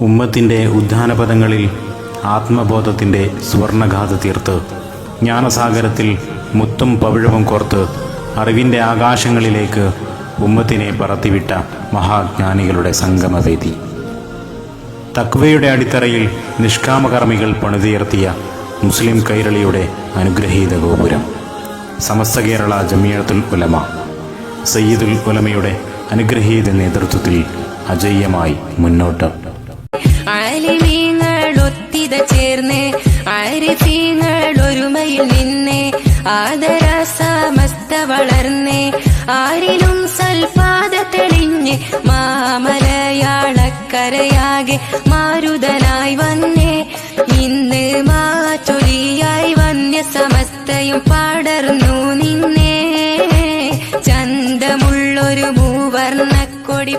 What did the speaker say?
ഉമ്മത്തിന്റെ ഉദ്ധാനപദങ്ങളിൽ ആത്മബോധത്തിന്റെ സുവർണഗാഥ തീർത്ത്. ജ്ഞാനസാഗരത്തിൽ മുത്തും പവിഴവും കോർത്ത് അറിവിന്റെ ആകാശങ്ങളിലേക്ക് ഉമ്മത്തിനെ പറത്തിവിട്ട മഹാജ്ഞാനികളുടെ സംഗമവേദി. തക്വയുടെ അടിത്തറയിൽ നിഷ്കാമകർമ്മികൾ പണിതുയർത്തിയ മുസ്ലിം കൈരളിയുടെ അനുഗ്രഹീത ഗോപുരം. സമസ്ത കേരള ജമിയത്തുൽ ഉലമ സയ്യിദുൽ ഉലമയുടെ അനുഗ്രഹീത നേതൃത്വത്തിൽ അജയ്യമായി മുന്നോട്ട്. ചേർന്ന് ആരിഫീങ്ങൾ ഒരുമയിൽ നിന്നെ ആദര സമസ്ത വളർന്ന് ആരിലും സൽപാദ തെളിഞ്ഞ് മാമലയാളക്കരയാകെ പടർന്നു നിന്നെ. ചന്തമുള്ളൊരു ഭൂവർണക്കൊടി